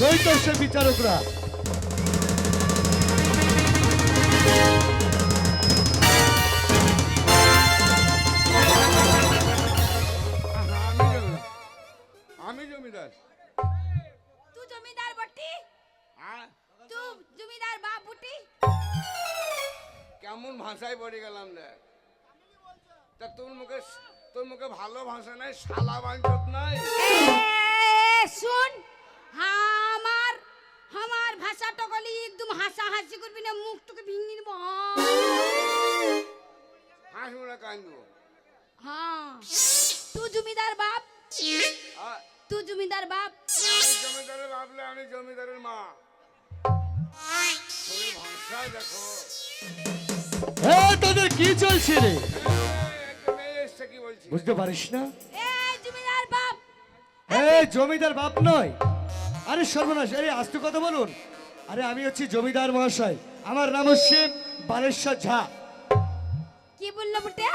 তো সে বিচারকরা। আমি জমিদার। তুই জমিদার বটি? হ্যাঁ? তুই জমিদার বাপ বটি? কেমন ভাষায় পড়ে গেলাম দেখ। তা তোর মুখে তোর মুখে ভালো ভাষা নাই শালা বাঞ্চত নাই? শুন। হ্যাঁ আমার ভাষা টকলি একদম হাসা হাসি করবি না মুখ তোকে ভেঙে নিব। হাসুরা কান্দু হ্যাঁ। তুই জমিদার বাপ? হ্যাঁ। তুই জমিদার বাপ? জমিদারের বাপ না আমি জমিদারের মা। তুমি দেখো। এ তোদের কি চলছে রে? বুঝতে পারিস না? জমিদার বাপ। এ জমিদার বাপ নয়। আরে সর্বনাশ আরে আস্তে কথা বলুন। আরে আমি হচ্ছি জমিদার মহাশয়। আমার নাম হচ্ছে বালেশ্বর ঝা। কি বলল বুটে?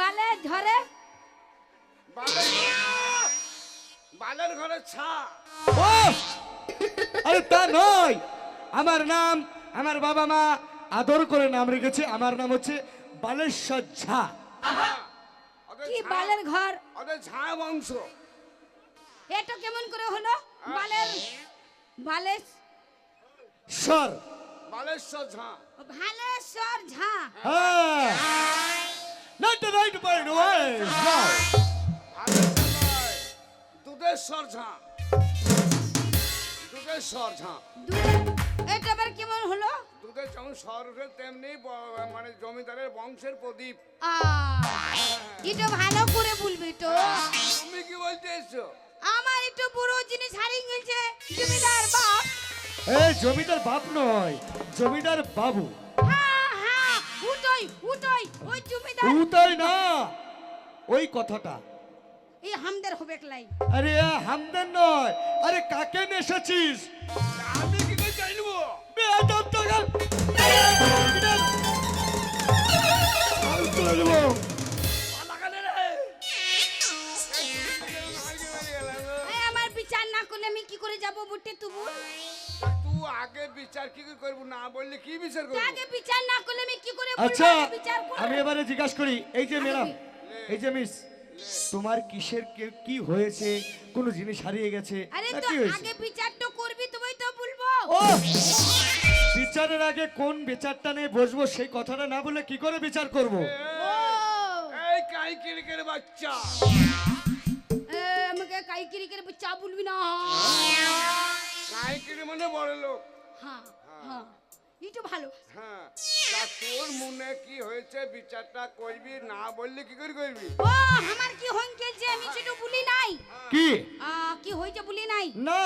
বালে ধরে বালের ঘরে ছা। ও আরে তা নয়। আমার নাম আমার বাবা মা আদর করে নাম রেখেছে। আমার নাম হচ্ছে বালেশ্বর ঝা। কি বালের ঘর? ওদের ঝা বংশ। এটা কেমন করে হলো? বালের বালের সর। বালেশ্বর ঝা। ভালেশ্বর ঝা। হ্যাঁ। Not the right word word no Dudheshwar ঝা। দুধেশ্বর ঝা। এটা আবার কেমন হলো? দুধের যেমন উঠে তেমনি মানে জমিদারের বংশের প্রদীপ। আহ, একটু ভালো করে বলবি তো। তুমি কি বলতে এসছো? আমার একটু বুড়ো জিনিস হারিয়ে গেছে। জমিদার বাপ। এই জমিদার বাপ নয় জমিদার বাবু। হ্যাঁ হ্যাঁ উঠোই উঠোই ওই জমিদার উতাই না ওই কথাটা। এই হামদের হবে একলাই। আরে এ হামদান নয় আরে কাকে নিয়ে এসেছিস আমি কি করে জানব বেয়াদব টাকা দেবো পালাকালে আমি কি করে যাব বুটে তুবু? তুই আগে বিচার কি করে করব না বললে কি বিচার করব? আগে বিচার না করলে আমি কি করে বলব? আচ্ছা আমি বিচার করব? আমি এবারে জিজ্ঞাসা করি এই যে ম্যাডাম এই যে মিস তোমার কিসের কি হয়েছে কোনো জিনিস হারিয়ে গেছে? আরে তো কি আগে বিচার তো করবি তুমি তো বলব। ও বিচারের আগে কোন বিচারটা নিয়ে বসবো সেই কথাটা না বলে কি করে বিচার করব? ও! এই কাই কিরকের বাচ্চা। কাইকিরি করে চা বলবি না। কাই কিরি মানে বড় লোক। হ্যাঁ হ্যাঁ। এই ভালো। হ্যাঁ। তোর মনে কি হয়েছে? বিচারটা করবি না বললে কি করে করবি? ও আমার কি হইন গেছে আমি সেটা বলি নাই। কি? আ, কি হয়েছে বলি নাই? না।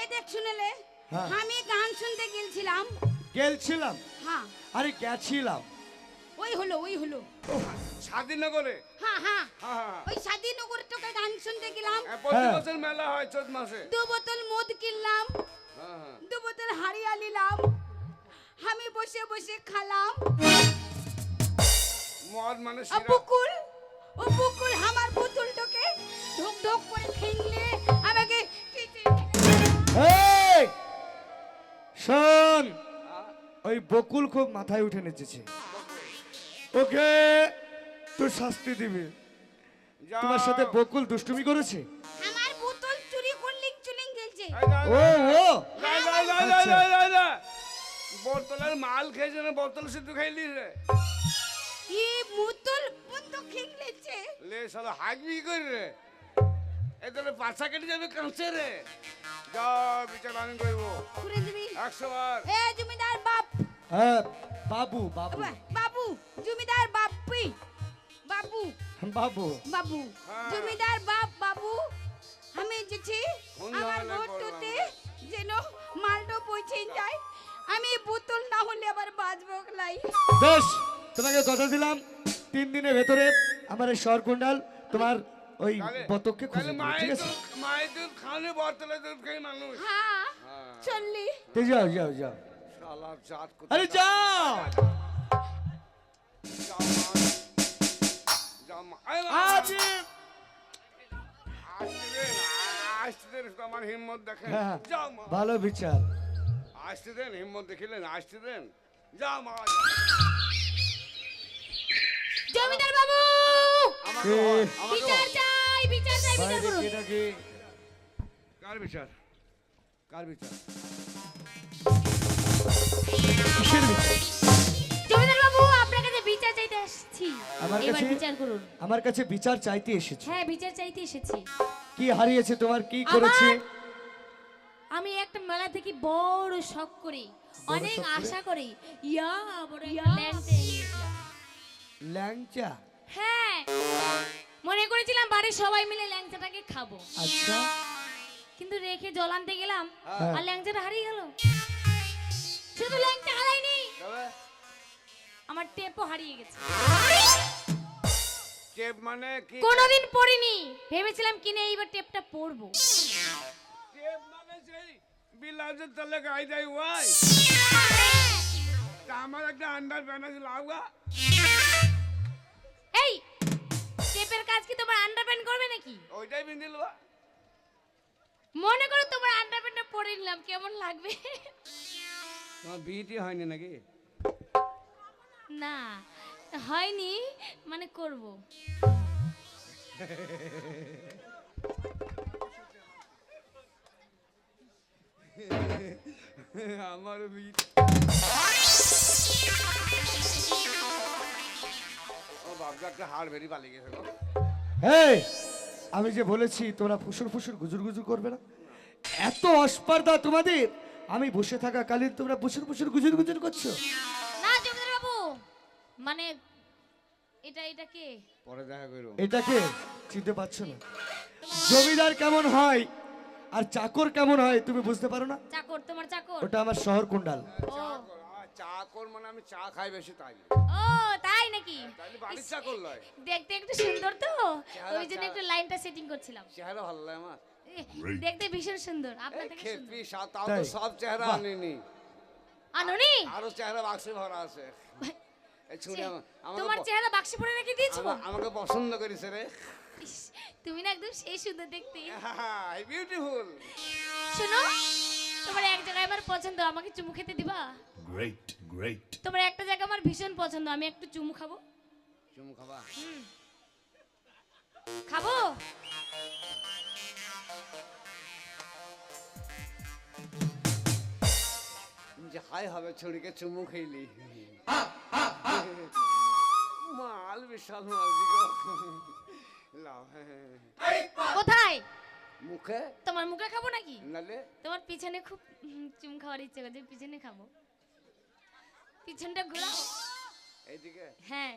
এই দেখ শুনেলে হ্যাঁ। আমি গান শুনতে গেছিলাম গেলছিলাম? হ্যাঁ। আরে গেছিলাম। ওই হলো ওই হলো। স্বাধীনগরে? হ্যাঁ হ্যাঁ। হ্যাঁ ওই স্বাধীনগর তোকে গান শুনতে গেলাম। প্রতি। বছর মেলা হয় চোদ্দ মাসে। দু বোতল মদ কিনলাম। হ্যাঁ হ্যাঁ। দু বোতল হারিয়া নিলাম। আমি বসে বসে খালাম। মদ মানে ও ও বুকুল আমার বোতলটাকে ঢোক ঢোক করে খেললে আমাকে এই শোন ওই বকুল খুব মাথায় উঠে নেচেছে। ওকে তোর শাস্তি দিবে। তোমার সাথে বকুল দুষ্টুমি করেছে? আমার বোতল চুরি করলিং চুলিং গেলছে। ও ও। বোতলের মাল খেয়েছে না বোতল শুদ্ধ খাইলি রে। ই বোতল বন্ধ খেলছে লে সালা হাগবি কি করে রে। এদের পাছা কেটে যাবে কাঁচে রে। যা বিচার আমি করব। করে দিবি একশো বার। এ জমিদার বাপ। হ্যাঁ বাবু বাবু। জমিদার বাপি বাবু। বাবু। বাবু। হ্যাঁ। জমিদার বাপ বাবু আমি যেছি আমার ভোটতে যেন মালটো পৌঁছে যায়। আমি বোতল না হলে আবার বাঁচবো লাই বেশ তোমাকে কথা দিলাম। তিন দিনের ভেতরে আমার এই শহরকুণ্ডাল তোমার ওই বতককে খুঁজে দেবে, ঠিক আছে? দুধ খাওয়ালে বোতলে দুধ খাই মানুষ। হ্যাঁ হ্যাঁ। চললি। তো যাও যাও যাও। শালা জাত কোথায়? আরে যাও! ভালো বিচার। আসতে দেন হিম্মত দেখিলেন আসতে দেন। যাও জমিদার বাবু! আমাকে এ। হয়, আমাকে বিচার হয়। চাই বিচার চাই বিচার বাইরে করুন। কে কার বিচার? কার বিচার? কিসের বিচার? বিচার চাইতে এসেছি আমার এবার কাছে বিচার করুন। আমার কাছে বিচার চাইতে এসেছে। হ্যাঁ বিচার চাইতে এসেছি। কি হারিয়েছে তোমার? কি করেছে? আমি একটা মেলা থেকে বড় শখ করি। অনেক শখ করে? আশা করি। ইয়া বড় একটা ল্যাংচা। ল্যাংচা? হ্যাঁ। মনে করেছিলাম বাড়ির সবাই মিলে ল্যাংচাটাকে খাব। আচ্ছা। কিন্তু রেখে জল আনতে গেলাম হ্যাঁ। আর ল্যাংচাটা হারিয়ে গেল। শুধু ল্যাংচা হারায়নি তবে আমার টেপও হারিয়ে গেছে। টেপ মানে কি? কোনোদিন পড়িনি। ভেবেছিলাম কিনে এইবার টেপটা পরবো টেপ মানে সেই বিলাজের তলে গাই দেয় ওয়াই আমার একটা আন্ডার প্যান্ট লাউগা এই টেপের কাজ কি তোমার আন্ডারপ্যান্ট করবে নাকি? ওইটাই বিন্দিল মনে করো তোমার আন্ডারপ্যান্টটা পরে নিলাম কেমন লাগবে? তোমার বিয়েটি হয়নি নাকি? না হয়নি মানে করব। আমার। আমি যে বলেছি তোমরা ফুসুর ফুসুর গুজুর গুজুর করবে না। এত অস্পর্ধা তোমাদের আমি বসে থাকা কালীন তোমরা ফুসুর ফুসুর গুজুর গুজুর করছ। মানে এটা এটা কে? পরে দেখা করো এটাকে চিনতে পারছ না। জমিদার কেমন হয় আর চাকর কেমন হয় তুমি বুঝতে পারো না? চাকর তোমার চাকর? ওটা আমার শহর কুণ্ডাল। ও। চা কর মানে আমি চা খাই বেশি তাই। ও তাই নাকি? তাইলে বাড়ির চা করল দেখতে একটু সুন্দর তো। ওই জন্য একটু লাইনটা সেটিং করছিলাম। চেহারা ভালো লাগে আমার। দেখতে ভীষণ সুন্দর আপনার থেকে সুন্দর। খেপি সা- তাও তাই? তো সব চেহারা। আনিনি। আনুনি? আরও চেহারা বাক্সে ভরা আছে। তোমার চেহারা বাক্সে পরে রেখে দিয়েছ? আমাকে পছন্দ করিস রে। তুমি না একদম সেই সুন্দর দেখতে। বিউটিফুল শোনো তোমার এক জায়গায় আমার পছন্দ আমাকে চুমু খেতে দিবা? Great, great. তোমার একটা জায়গা আমার ভীষণ পছন্দ আমি একটু চুমু খাব। চুমু খাবা? খাব? যে হাই হবে ছুরিকে চুমু খেলি। মাল বিশাল মাল লাও হ্যাঁ। কোথায়? মুখে? তোমার মুখে খাব নাকি? নালে? তোমার পিছনে খুব চুম খাওয়ার ইচ্ছে করছে পিছনে খাব। পিছনটা ঘোরাও। এইদিকে? হ্যাঁ।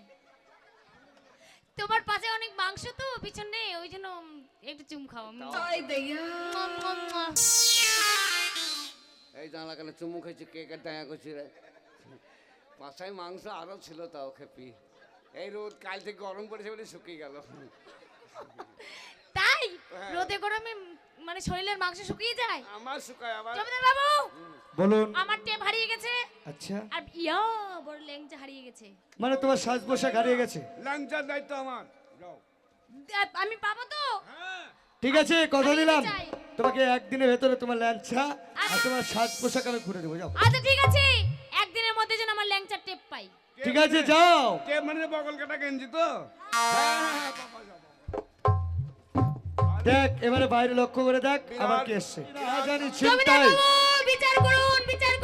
তোমার পাশে অনেক মাংস তো পিছনে ওই জন্য একটু চুম খাও উম। মুয়া, মুয়া, মুয়া। এই জানলা কেন চুমু খেয়েছি? কে কে করছি রে? পাশায় মাংস আরও ছিল তাও খেপি। এই রোদ কাল থেকে গরম পড়েছে বলে শুকিয়ে গেল। তাই? হ্যাঁ। রোদে গরমে মানে শরীরের মাংস শুকিয়ে যায়? আমার শুকায় আবার। জমিদার বাবু! বলুন। আমার টেপ হারিয়ে গেছে। আচ্ছা। আর ইয়া বড় ল্যাংচা হারিয়ে গেছে। মানে তোমার সাজ পোশাক হারিয়ে গেছে? লাঞ্চার দায়িত্ব আমার। যাও। আমি পাবো তো? হ্যাঁ। ঠিক আছে কথা দিলাম। তোমাকে একদিনের ভেতরে তোমার ল্যাংচা আর তোমার সাজ পোশাক আমি ঘুরে দেবো যাও। আচ্ছা ঠিক আছে। একদিনের মধ্যে যেন আমার ল্যাংচার টেপ পাই। ঠিক আছে যাও। কে মানে বগল কাটা গেঞ্জি তো? হ্যাঁ, হ্যাঁ। দেখ এবারে বাইরে লক্ষ্য করে দেখ আবার কে এসছে। জানি বিচার করুন বিচার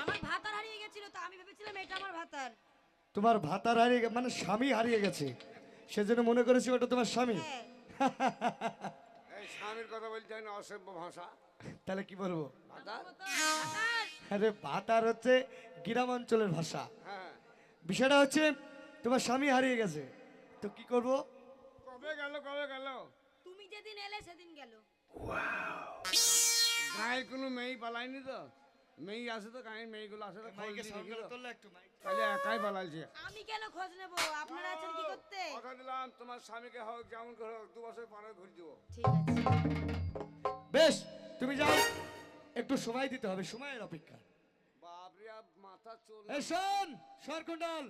আমার ভাতার হারিয়ে গেছিল তো আমি ভেবেছিলাম এটা আমার ভাতার। তোমার ভাতার হারিয়ে মানে স্বামী হারিয়ে গেছে। সেজন্য মনে করেছি ওটা তোমার স্বামী? হ্যাঁ। এই স্বামীর কথা বলতে হয় না অসভ্য ভাষা। তাহলে কি বলব? আরে ভাতার হচ্ছে গ্রাম অঞ্চলের ভাষা। হ্যাঁ। বিষয়টা হচ্ছে তোমার স্বামী হারিয়ে গেছে। তো কি করব? কবে গেল কবে গেল? তুমি যেদিন এলে সেদিন গেল। গায়ে কোনো মেয়ে পালায়নি তো? মেয়ে আছে তো কাহিনী মেয়েগুলো আছে তো খোঁজ তাহলে একাই পালাইছে আমি কেন খোঁজ নেব? আপনারা আছেন কি করতে? কথা দিলাম তোমার স্বামীকে হোক যেমন করে হোক দু বছর পরে ঘুরে দিব। ঠিক আছে। বেশ তুমি যাও। একটু সময় দিতে হবে সময়ের অপেক্ষা। বাপরে মাথা চলে এই শোন সরকুণ্ডল।